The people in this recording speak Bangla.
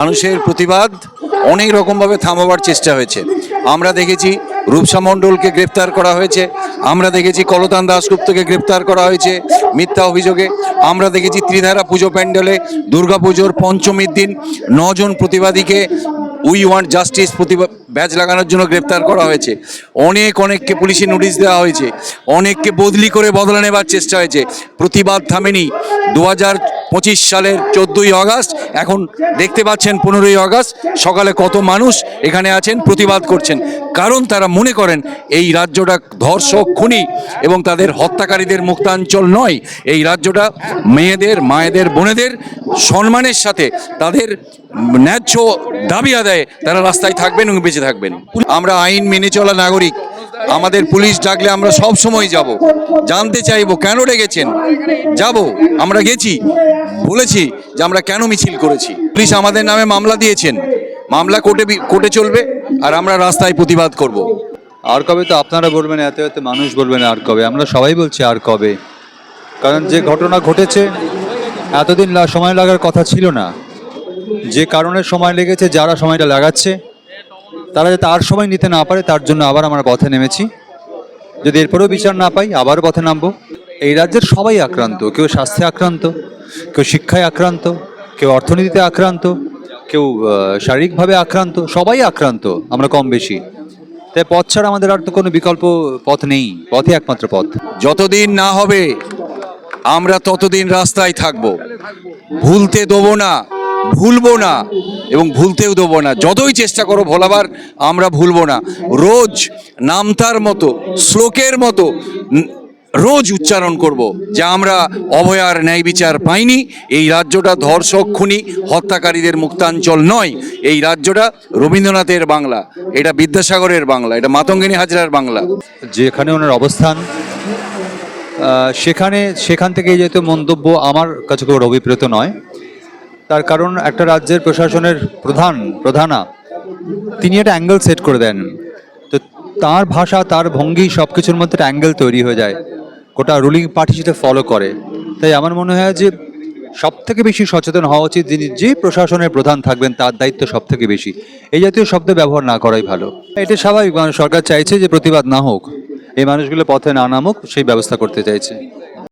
মানুষের প্রতিবাদ অনেক রকমভাবে থামাবার চেষ্টা হয়েছে। আমরা দেখেছি রূপসা মণ্ডলকে গ্রেপ্তার করা হয়েছে, আমরা দেখেছি কলতান দাসগুপ্তকে গ্রেপ্তার করা হয়েছে মিথ্যা অভিযোগে, আমরা দেখেছি ত্রিধারা পুজো প্যান্ডেলে দুর্গাপুজোর পঞ্চমীর দিন নজন প্রতিবাদীকে উই ওয়ান্ট জাস্টিস প্রতিবাদ ব্যাচ লাগানোর জন্য গ্রেপ্তার করা হয়েছে। অনেক অনেককে পুলিশে নোটিশ দেওয়া হয়েছে, অনেককে বদলি করে বদলা নেবার চেষ্টা হয়েছে। প্রতিবাদ থামেনি। দু হাজার পঁচিশ সালের চোদ্দোই আগস্ট, এখন দেখতে পাচ্ছেন পনেরোই আগস্ট, সকালে কত মানুষ এখানে আছেন, প্রতিবাদ করছেন। কারণ তারা মনে করেন এই রাজ্যটা ধর্ষক, খুনি এবং তাদের হত্যাকারীদের মুক্তাঞ্চল নয়। এই রাজ্যটা মেয়েদের, মায়েদের, বোনেদের সম্মানের সাথে তাদের ন্যায্য দাবি আদায়ে তারা রাস্তায় থাকবেন এবং বেঁচে থাকবেন। আমরা আইন মেনে চলা নাগরিক। আমাদের পুলিশ ডাকলে আমরা সব সময় যাব। জানতে চাইব কেন ডেকেছেন? যাব, আমরা গেছি। বলেছি যে আমরা কেন মিছিল করেছি। পুলিশ আমাদের নামে মামলা দিয়েছেন। মামলা কোর্টে কোর্টে চলবে আর আমরা রাস্তায় প্রতিবাদ করব। আর কবে তো আপনারা বলবেন, এত এত মানুষ বলবেন আর কবে। আমরা সবাই বলছি আর কবে। কারণ যে ঘটনা ঘটেছে, এতদিন সময় লাগার কথা ছিল না। যে কারণে সময় লেগেছে, যারা সময়টা লাগাচ্ছে তারা যাতে আর সময় নিতে না পারে, তার জন্য আবার আমরা পথে নেমেছি। যদি এরপরেও বিচার না পাই, আবার পথে নামবো। এই রাজ্যের সবাই আক্রান্ত। কেউ স্বাস্থ্যে আক্রান্ত, কেউ শিক্ষায় আক্রান্ত, কেউ অর্থনীতিতে আক্রান্ত, কেউ শারীরিকভাবে আক্রান্ত, সবাই আক্রান্ত, আমরা কম বেশি। তাই পথ ছাড়া আমাদের আর তো কোনো বিকল্প পথ নেই। পথই একমাত্র পথ। যতদিন না হবে, আমরা ততদিন রাস্তায় থাকব। ভুলতে দেবো না। ভুলবো না এবং ভুলতেও দেবো না। যতই চেষ্টা করো ভোলাবার, আমরা ভুলবো না। রোজ নামতার মতো, শ্লোকের মতো রোজ উচ্চারণ করব। যে আমরা অভয়ার ন্যায় বিচার পাইনি, এই রাজ্যটা ধর্ষক, খুনি, হত্যাকারীদের মুক্তাঞ্চল নয়। এই রাজ্যটা রবীন্দ্রনাথের বাংলা, এটা বিদ্যাসাগরের বাংলা, এটা মাতঙ্গিনী হাজরার বাংলা। যেখানে ওনার অবস্থান সেখানে, সেখান থেকে যেহেতু মন্তব্য আমার কাছে খুব অভিপ্রেত নয় তার কারণ একটা রাজ্যের প্রশাসনের প্রধান, প্রধানা। তিনি একটা অ্যাঙ্গেল সেট করে দেন। তো তার ভাষা, তার ভঙ্গি সব কিছুর মধ্যে একটা অ্যাঙ্গেল তৈরি হয়ে যায়। গোটা রুলিং পার্টি সেটা ফলো করে। তাই আমার মনে হয় যে সব থেকে বেশি সচেতন হওয়া উচিত যিনি যে প্রশাসনের প্রধান থাকবেন, তার দায়িত্ব সব থেকে বেশি। এই জাতীয় শব্দ ব্যবহার না করাই ভালো। এটা স্বাভাবিক। মানে সরকার চাইছে যে প্রতিবাদ না হোক, এই মানুষগুলো পথে না নামুক, সেই ব্যবস্থা করতে চাইছে।